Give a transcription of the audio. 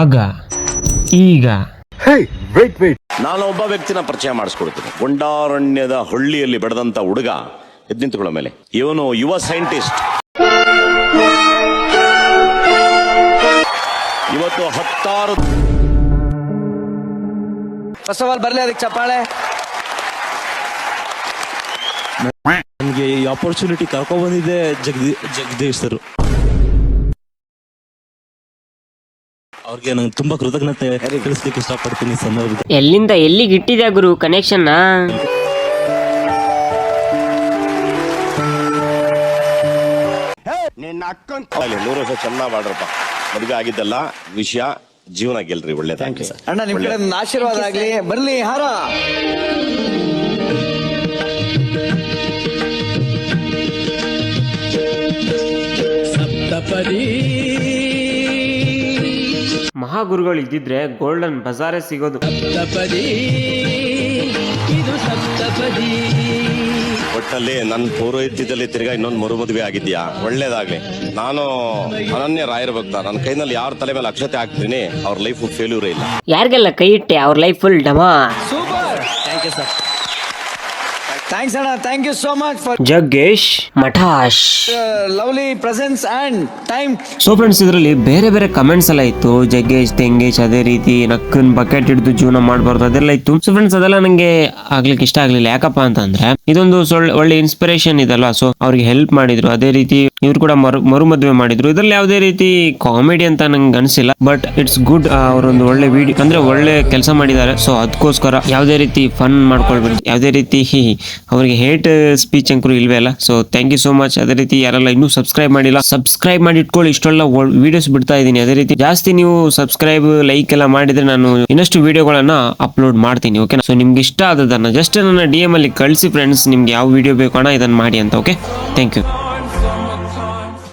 ಆಗ ಈಗ. ನಾನು ಒಬ್ಬ ವ್ಯಕ್ತಿನ ಪರಿಚಯ ಮಾಡಿಸ್ಕೊಡ್ತೇನೆ. ಗುಂಡಾರಣ್ಯದ ಹಳ್ಳಿಯಲ್ಲಿ ಬೆಳೆದಂತ ಹುಡುಗ ಎದ್ ನಿಂತುಗಳ ಮೇಲೆ. ಇವನು ಯುವ ಸೈಂಟಿಸ್ಟ್. ಇವತ್ತು ಹತ್ತಾರು ಫಸ್ಟ್ ಆಫ್ ಆಲ್ ಬರ್ಲಿ ಅದಕ್ಕೆ ಚಪ್ಪಾಳೆ. ನಮಗೆ ಈ ಆಪರ್ಚುನಿಟಿ ಕರ್ಕೊಂಡ್ ಬಂದಿದೆ ಜಗದಿ ಜಗದೀಶ್ ಸರ್. ಅವ್ರಿಗೆ ನಂಗೆ ತುಂಬಾ ಕೃತಜ್ಞತೆ ತಿಳಿಸ್ಲಿಕ್ಕೆ ಇಷ್ಟಪಡ್ತೀನಿ ಈ ಸಂದರ್ಭದಲ್ಲಿ. ಎಲ್ಲಿಂದ ಎಲ್ಲಿಗೆ ಇಟ್ಟಿದ್ಯಾ ಗುರು ಕನೆಕ್ಷನ್ ಅಲ್ಲಿ ನೂರು ವರ್ಷ ಚೆನ್ನಾಗಿ ಮಾಡ್ರಪ್ಪ. ಮದುವೆ ಆಗಿದ್ದಲ್ಲ ವಿಷಯ ಜೀವನ ಗೆಲ್ರಿ ಸರ್ ಅಣ್ಣ ನಿಮ್ ಕಡೆ ಆಶೀರ್ವಾದ ಆಗಲಿ. ಬರ್ಲಿ ಹಾರ. ಮಹಾಗುರುಗಳು ಇದ್ದಿದ್ರೆ ಗೋಲ್ಡನ್ ಬಜಾರೇ ಸಿಗೋದು. ಒಟ್ಟಲ್ಲಿ ನನ್ನ ಪೌರೋಹಿತ್ಯದಲ್ಲಿ ತಿರ್ಗಾ ಇನ್ನೊಂದು ಮರು ಮದುವೆ ಆಗಿದ್ಯಾ? ಒಳ್ಳೇದಾಗ್ಲಿ. ನಾನು ಅನನ್ಯ ರಾಯರ ಭಕ್ತ. ನನ್ನ ಕೈನಲ್ಲಿ ಯಾರ ತಲೆ ಮೇಲೆ ಅಕ್ಷತೆ ಹಾಕ್ತೀನಿ ಅವ್ರ ಲೈಫ್ ಫೇಲ್ಯೂರ್ ಇಲ್ಲ. ಯಾರಿಗೆಲ್ಲ ಕೈ ಇಟ್ಟೆ ಅವ್ರ life full ಡಮಾ. Super. Thank you sir thanks ಅಣ್ಣ thank you so much for Jaggesh ಮಠಾಶ್. Lovely presence and time so friends ಇದರಲ್ಲಿ ಬೇರೆ ಬೇರೆ ಕಮೆಂಟ್ಸ್ ಎಲ್ಲ ಇತ್ತು. ಜಗ್ಗೇಶ್ ತೆಂಗೇಶ್ ಅದೇ ರೀತಿ ನಕ್ಕನ್ ಬಕೆಟ್ ಹಿಡಿದು ಜೀವನ ಮಾಡಬಾರ್ದು ಅದೆಲ್ಲ ಇತ್ತು. ಸೊ ಫ್ರೆಂಡ್ಸ್ ಅದೆಲ್ಲ ನಂಗೆ ಆಗ್ಲಿಕ್ಕೆ ಇಷ್ಟ ಆಗ್ಲಿಲ್ಲ. ಯಾಕಪ್ಪ ಅಂತಂದ್ರೆ ಇದೊಂದು ಸೊಳ್ಳೆ ಒಳ್ಳೆ ಇನ್ಸ್ಪಿರೇಷನ್ ಇದಲ್ಲ ಸೊ ಅವ್ರಿಗೆ ಹೆಲ್ಪ್ ಮಾಡಿದ್ರು. ಅದೇ ರೀತಿ ಇವ್ರು ಕೂಡ ಮರು ಮರು ಮದುವೆ ಮಾಡಿದ್ರು. ಇದ್ರಲ್ಲಿ ಯಾವುದೇ ರೀತಿ ಕಾಮಿಡಿ ಅಂತ ನಂಗೆ ಅನಿಸಿಲ್ಲ. ಬಟ್ ಇಟ್ಸ್ ಗುಡ್ ಅವರೊಂದು ಒಳ್ಳೆ ವಿಡಿಯೋ ಅಂದ್ರೆ ಒಳ್ಳೆ ಕೆಲಸ ಮಾಡಿದ್ದಾರೆ. ಸೊ ಅದಕ್ಕೋಸ್ಕರ ಯಾವುದೇ ರೀತಿ ಫನ್ ಮಾಡ್ಕೊಳ್ಬೇಕು ಯಾವುದೇ ರೀತಿ ಅವರಿಗೆ ಹೇಟ್ ಸ್ಪೀಚ್ ಅಂಕರು ಇಲ್ವೇ ಅಲ್ಲ? So thank you so much ಅದೇ ರೀತಿ ಯಾರೆಲ್ಲ ಇನ್ನೂ ಸಬ್ಸ್ಕ್ರೈಬ್ ಮಾಡಿಲ್ಲ ಸಬ್ಸ್ಕ್ರೈಬ್ ಮಾಡಿ ಇಟ್ಕೊಳ್ಳಿ. ಇಷ್ಟೆಲ್ಲ ವಿಡಿಯೋಸ್ ಬಿಡ್ತಾ ಇದ್ದೀನಿ. ಅದೇ ರೀತಿ ಜಾಸ್ತಿ ನೀವು ಸಬ್ಸ್ಕ್ರೈಬ್ ಲೈಕ್ ಎಲ್ಲ ಮಾಡಿದ್ರೆ ನಾನು ಇನ್ನಷ್ಟು ವಿಡಿಯೋಗಳನ್ನು ಅಪ್ಲೋಡ್ ಮಾಡ್ತೀನಿ ಓಕೆ ಸೊ ನಿಮ್ಗೆ ಇಷ್ಟ ಆದದನ್ನ ಜಸ್ಟ್ ನನ್ನ ಡಿ ಎಂ ಅಲ್ಲಿ ಕಳಿಸಿ ಫ್ರೆಂಡ್ಸ್ ನಿಮ್ಗೆ ಯಾವ ವಿಡಿಯೋ ಬೇಕು ಅಣ್ಣ, ಇದನ್ನ ಮಾಡಿ ಅಂತ ಓಕೆ ಥ್ಯಾಂಕ್ ಯು